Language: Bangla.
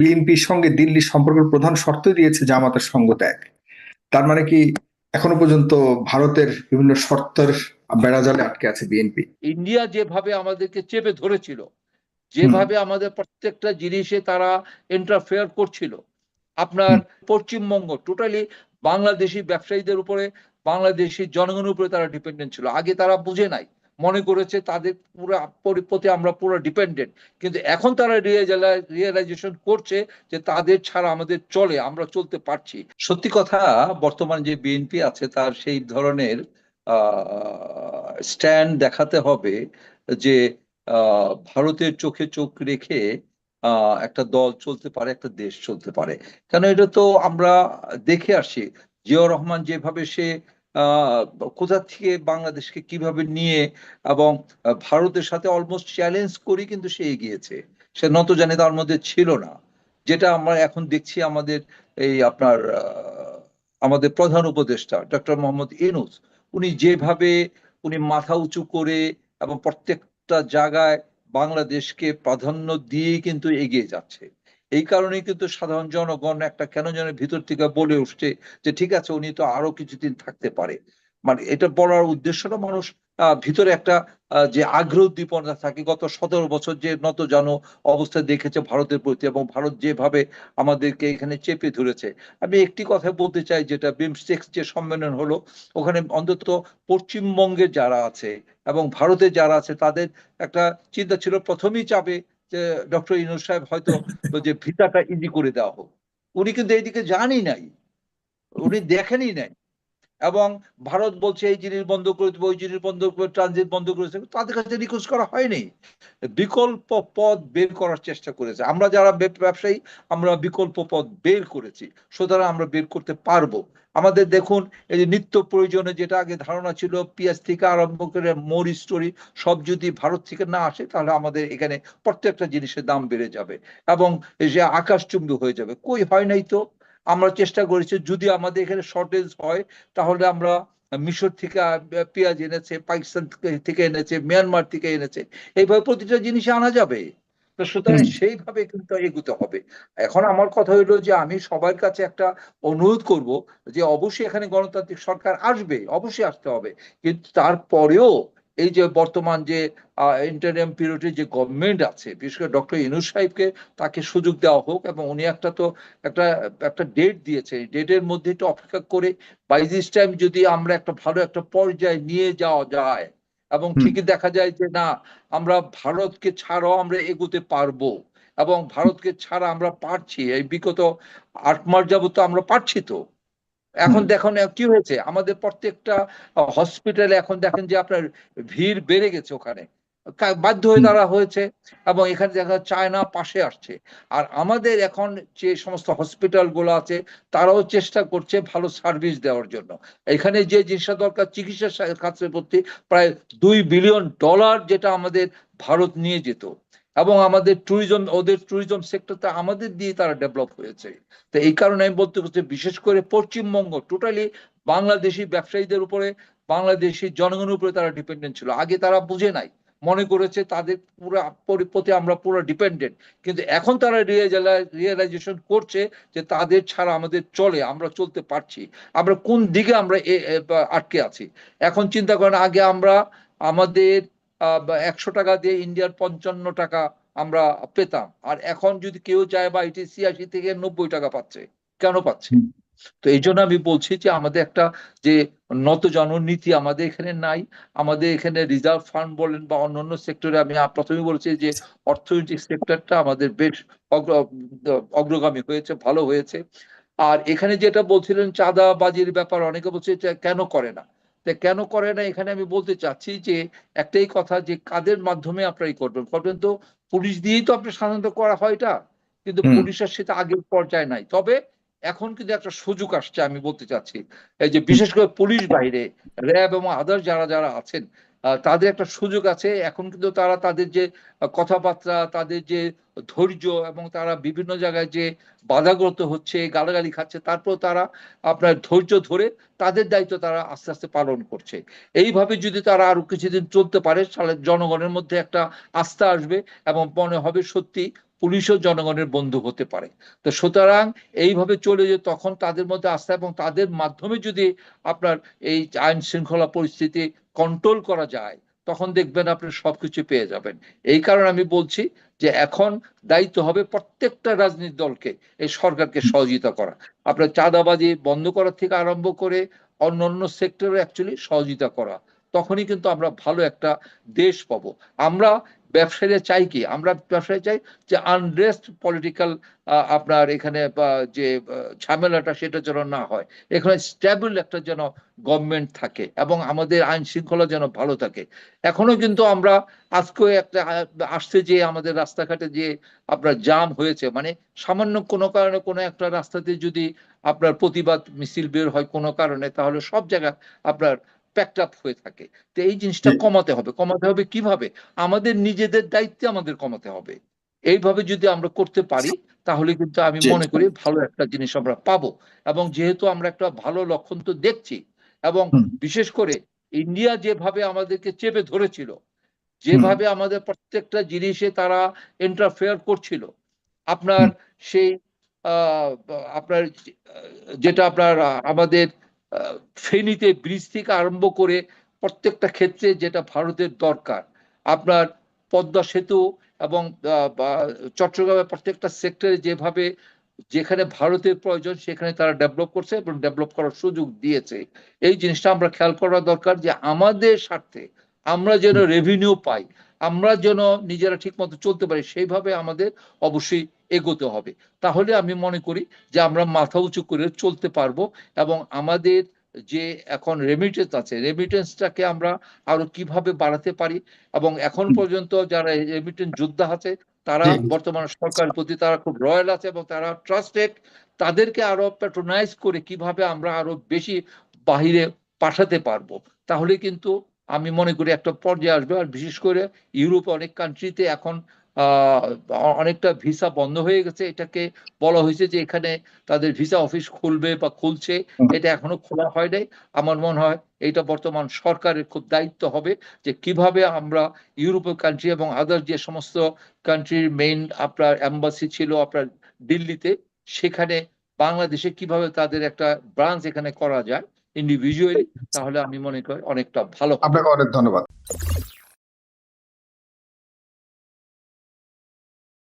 বিএনপির সঙ্গে দিল্লির সম্পর্কের প্রধান শর্ত দিয়েছে জামাতের সঙ্গ ত্যাগ। তার মানে কি এখনও পর্যন্ত ভারতের বিভিন্ন শর্তের বেড়াজালে আটকে আছে বিএনপি। ইন্ডিয়া যেভাবে আমাদেরকে চেপে ধরেছিল যেভাবে আমাদের প্রত্যেকটা জিনিসে তারা ইন্টারফেয়ার করছিল আপনার পশ্চিমবঙ্গ টোটালি বাংলাদেশি ব্যবসায়ীদের উপরে বাংলাদেশি জনগণের উপরে তারা ডিপেন্ডেন্ট ছিল। আগে তারা বুঝে নাই মনে করেছে তাদের পুরো পরি- প্রতি আমরা পুরো ডিপেন্ডেন্ট কিন্তু এখন তারা রিয়েলাইজেশন করছে যে তাদের ছাড়া আমাদের চলে, আমরা চলতে পারছি। সত্যি কথা, বর্তমান যে বিএনপি আছে তার সেই ধরনের স্ট্যান্ড দেখাতে হবে যে ভারতের চোখে চোখ রেখে একটা দল চলতে পারে, একটা দেশ চলতে পারে। কেন এটা তো আমরা দেখে আসি জিয়াউর রহমান যেভাবে সে কোথা থেকে বাংলাদেশকে কীভাবে নিয়ে এবং ভারতের সাথে অলমোস্ট চ্যালেঞ্জ করি কিন্তু সে এগিয়েছে। সে নত জানে তার মধ্যে ছিল না। যেটা আমরা এখন দেখছি আমাদের এই আপনার আমাদের প্রধান উপদেষ্টা ডক্টর মোহাম্মদ ইউনূস, উনি যেভাবে উনি মাথা উঁচু করে এবং প্রত্যেকটা জায়গায় বাংলাদেশকে প্রাধান্য দিয়ে কিন্তু এগিয়ে যাচ্ছে। এই কারণে কিন্তু সাধারণ জনগণ একটা কেন যেন ভিতর থেকে বলে উঠছে যে, ঠিক আছে, উনি তো আরও কিছুদিন থাকতে পারে। মানে এটা বলার উদ্দেশ্যটা মানুষ ভিতরে একটা যে আগ্রহ উদ্দীপনা থাকে। গত সতেরো বছর যে নত জানো অবস্থা দেখেছে ভারতের প্রতি এবং ভারত যেভাবে আমাদেরকে এখানে চেপে ধরেছে। আমি একটি কথা বলতে চাই, যেটা বিমস্টেক্স যে সম্মেলন হলো, ওখানে অন্তত পশ্চিমবঙ্গে যারা আছে এবং ভারতে যারা আছে, তাদের একটা চিন্তা ছিল, প্রথমেই চাবে যে ডক্টর ইনুস সাহেব হয়তো যে ভিতাটা ইজি করে দেওয়া হোক উনি কিন্তু এইদিকে জানি নাই। উনি দেখেনই নাই। এবং ভারত বলছে, এই জিনিস বন্ধ করে দেবো, ওই জিনিস বন্ধ করে ট্রানজিট বন্ধ করেছে তাদের কাছে রিকোয়েস্ট করা হয়নি। বিকল্প পথ বের করার চেষ্টা করেছে। আমরা যারা ব্যবসায়ী, আমরা বিকল্প পথ বের করেছি। সুতরাং আমরা বের করতে পারব। আমাদের দেখুন, এই যে নিত্য প্রয়োজনে যেটা আগে ধারণা ছিল, পেঁয়াজ থেকে আরম্ভ করে মরিচ স্টোরি সব যদি ভারত থেকে না আসে, তাহলে আমাদের এখানে প্রত্যেকটা জিনিসের দাম বেড়ে যাবে এবং যে আকাশচুম্বী হয়ে যাবে। কই হয় নাই তো? আমরা চেষ্টা করেছি যদি আমাদের এখানে শর্টেজ হয় তাহলে আমরা মিশর থেকে পেঁয়াজ এনেছে পাকিস্তান থেকে- এনেছে মিয়ানমার থেকে এনেছে এইভাবে প্রতিটা জিনিস আনা যাবে। তো সুতরাং সেইভাবে কিন্তু এগুতে হবে। এখন আমার কথা হইল যে আমি সবার কাছে একটা অনুরোধ করব যে অবশ্যই এখানে গণতান্ত্রিক সরকার আসবে অবশ্যই আসতে হবে। কিন্তু তারপরেও এই যে বর্তমান যে ইন্টারিয়াম পিরিয়ডে যে গভর্নমেন্ট আছে বিশেষ করে ডক্টর ইনুস সাহেবকে তাকে সুযোগ দেওয়া হোক এবং উনি একটা তো একটা একটা ডেট দিয়েছে। ডেটের মধ্যে একটু অপেক্ষা করে বাই দিস টাইম যদি আমরা একটা ভালো একটা পর্যায়ে নিয়ে যাওয়া যায় এবং ঠিকই দেখা যায় যে না আমরা ভারতকে ছাড়াও আমরা এগোতে পারব এবং ভারতকে ছাড়া আমরা পারছি। এই বিগত আট মাস যাবত তো আমরা পারছি তো। এখন। দেখুন কি হয়েছে? আমাদের প্রত্যেকটা হসপিটালে এখন দেখেন যে আপনার ভিড় বেড়ে গেছে ওখানে। বাধ্য হয়ে। তারা হয়েছে এবং এখানে দেখা চায়না পাশে আসছে। আর আমাদের এখন যে সমস্ত হসপিটালগুলো আছে তারাও চেষ্টা করছে ভালো সার্ভিস দেওয়ার জন্য। এখানে যে জিনিসটা দরকার চিকিৎসা খাতের প্রতি প্রায় দুই বিলিয়ন ডলার যেটা আমাদের ভারত নিয়ে যেত। এবং আমাদের ট্যুরিজম ওদের ট্যুরিজম সেক্টরটা আমাদের দিয়ে তারা ডেভেলপ হয়েছে। তো এই কারণে আমি বলতে চাচ্ছি, বিশেষ করে পশ্চিমবঙ্গ টোটালি বাংলাদেশি ব্যবসায়ীদের উপরে, বাংলাদেশি জনগণের উপরে তারা ডিপেন্ডেন্ট ছিল। আগে তারা বুঝে নাই। মনে করেছে তাদের পুরো প্রতি আমরা পুরো ডিপেন্ডেন্ট কিন্তু এখন তারা রিয়েলাইজেশন করছে যে তাদের ছাড়া আমাদের চলে, আমরা চলতে পারছি। আমরা কোন দিকে আমরা আটকে আছি। এখন চিন্তা করেন, আগে আমরা আমাদের একশো টাকা দিয়ে ইন্ডিয়ার পঞ্চান্ন টাকা আমরা পেতাম। আর এখন যদি কেউ চায় বা এটি ছিয়াশি থেকে নব্বই টাকা পাচ্ছে কেন পাচ্ছে? তো এই জন্য আমি বলছি যে আমাদের একটা যে নত জননীতি আমাদের এখানে নাই। আমাদের এখানে রিজার্ভ ফান্ড বলেন বা অন্যান্য সেক্টরে আমি প্রথমেই বলেছি যে অর্থনৈতিক সেক্টরটা আমাদের বেশ অগ্র- অগ্রগামী হয়েছে ভালো হয়েছে। আর এখানে যেটা বলছিলেন চাঁদাবাজির ব্যাপার অনেকে বলছে কেন করে না? তা কেন করে না? এখানে আমি বলতে চাচ্ছি যে একটাই কথা যে কাদের মাধ্যমে আপনারা করবেন? করবেন তো পুলিশ দিয়েই তো আপনি সাধারণত করা হয় এটা। কিন্তু। পুলিশের সেটা আগের পর্যায়ে নাই। তবে এখন কিন্তু একটা সুযোগ আসছে আমি বলতে চাচ্ছি। এই যে বিশেষ করে পুলিশ বাইরে র্যাব এবং আদার যারা যারা আছেন তাদের একটা সুযোগ আছে। এখন কিন্তু তারা তাদের যে কথাবার্তা, তাদের যে ধৈর্য এবং তারা বিভিন্ন জায়গায় যে বাধাগ্রস্ত হচ্ছে, গালাগালি খাচ্ছে তারপর তারা আপনার ধৈর্য ধরে তাদের দায়িত্ব তারা আস্তে আস্তে পালন করছে। এইভাবে যদি তারা আরও কিছুদিন চলতে পারে, তাহলে জনগণের মধ্যে একটা আস্থা আসবে এবং মনে হবে সত্যি পুলিশও জনগণের বন্ধু হতে পারে। তো সুতরাং এইভাবে চলে যে তখন তাদের মধ্যে আস্থা এবং তাদের মাধ্যমে যদি আপনার এই আইন শৃঙ্খলা পরিস্থিতি কন্ট্রোল করা যায়, তখন দেখবেন আপনি সবকিছু পেয়ে যাবেন। এই কারণে আমি বলছি যে এখন দায়িত্ব হবে প্রত্যেকটা রাজনীতি দলকে এই সরকারকে সহযোগিতা করা। আপনার চাঁদাবাজি বন্ধ করার থেকে আরম্ভ করে অন্য অন্য সেক্টরে অ্যাকচুয়ালি সহযোগিতা করা। তখনই কিন্তু আমরা ভালো একটা দেশ পাবো। আমরা ব্যবসায়ীরা চাই কি? আমরা ব্যবসায়ী চাই যে আনরেস্ট পলিটিক্যাল আপনার এখানে যে ঝামেলাটা সেটা যেন না হয়। এখানে স্টেবল একটা যেন গভর্নমেন্ট থাকে এবং আমাদের আইন শৃঙ্খলা যেন ভালো থাকে। এখনও কিন্তু আমরা আজকে একটা আসছে যে আমাদের রাস্তাঘাটে যে আপনার জাম হয়েছে মানে সামান্য কোনো কারণে কোনো একটা রাস্তাতে যদি আপনার প্রতিবাদ মিছিল বের হয় কোনো কারণে, তাহলে সব জায়গায় আপনার প্যাকড আপ হয়ে থাকে। তো এই জিনিসটা কমাতে হবে। কমাতে হবে কীভাবে? আমাদের নিজেদের দায়িত্বে আমাদের কমাতে হবে। এইভাবে যদি আমরা করতে পারি তাহলে কিন্তু আমি মনে করি ভালো একটা জিনিস আমরা পাবো। এবং যেহেতু আমরা একটা ভালো লক্ষণ তো দেখছি এবং বিশেষ করে ইন্ডিয়া যেভাবে আমাদেরকে চেপে ধরেছিল যেভাবে আমাদের প্রত্যেকটা জিনিসে তারা ইন্টারফেয়ার করছিল আপনার সেই আহ, আপনার যেটা আপনার আমাদের ফেনীতে ব্রিজ থেকে আরম্ভ করে প্রত্যেকটা ক্ষেত্রে যেটা ভারতের দরকার। আপনার পদ্মা সেতু এবং চট্টগ্রামের প্রত্যেকটা সেক্টরে যেভাবে যেখানে ভারতের প্রয়োজন সেখানে তারা ডেভেলপ করছে এবং ডেভেলপ করার সুযোগ দিয়েছে। এই জিনিসটা আমরা খেয়াল করা দরকার যে আমাদের স্বার্থে আমরা যেন রেভিনিউ পাই। আমরা যেন নিজেরা ঠিক মতো চলতে পারি সেইভাবে আমাদের অবশ্যই এগোতে হবে। তাহলে আমি মনে করি যে আমরা মাথা উঁচু করে চলতে পারব এবং আমাদের যে এখন রেমিটেন্স আছে রেমিটেন্সটাকে আমরা আরও কীভাবে বাড়াতে পারি এবং এখন পর্যন্ত যারা রেমিটেন্স যোদ্ধা আছে তারা বর্তমান সরকারের প্রতি তারা খুব রয়্যাল আছে এবং তারা ট্রাস্টেড তাদেরকে আরও প্যাট্রোনাইজ করে কীভাবে আমরা আরও বেশি বাহিরে পাঠাতে পারব। তাহলে কিন্তু আমি মনে করি একটা পর্যায়ে আসবে আর বিশেষ করে ইউরোপ অনেক কান্ট্রিতে এখন আহ, অনেকটা ভিসা বন্ধ হয়ে গেছে। এটাকে বলা হয়েছে যে এখানে তাদের ভিসা অফিস খুলবে বা খুলছে এটা এখনও খোলা হয় নাই। আমার মনে হয় এটা বর্তমান সরকারের খুব দায়িত্ব হবে যে কীভাবে আমরা ইউরোপীয় কান্ট্রি এবং আদার যে সমস্ত কান্ট্রির মেইন আপনার এম্বাসি ছিল আপনার দিল্লিতে সেখানে বাংলাদেশে কীভাবে তাদের একটা ব্রাঞ্চ এখানে করা যায় ইন্ডিভিজুয়ালি তাহলে আমি মনে করি অনেকটা ভালো আপনাকে অনেক ধন্যবাদ।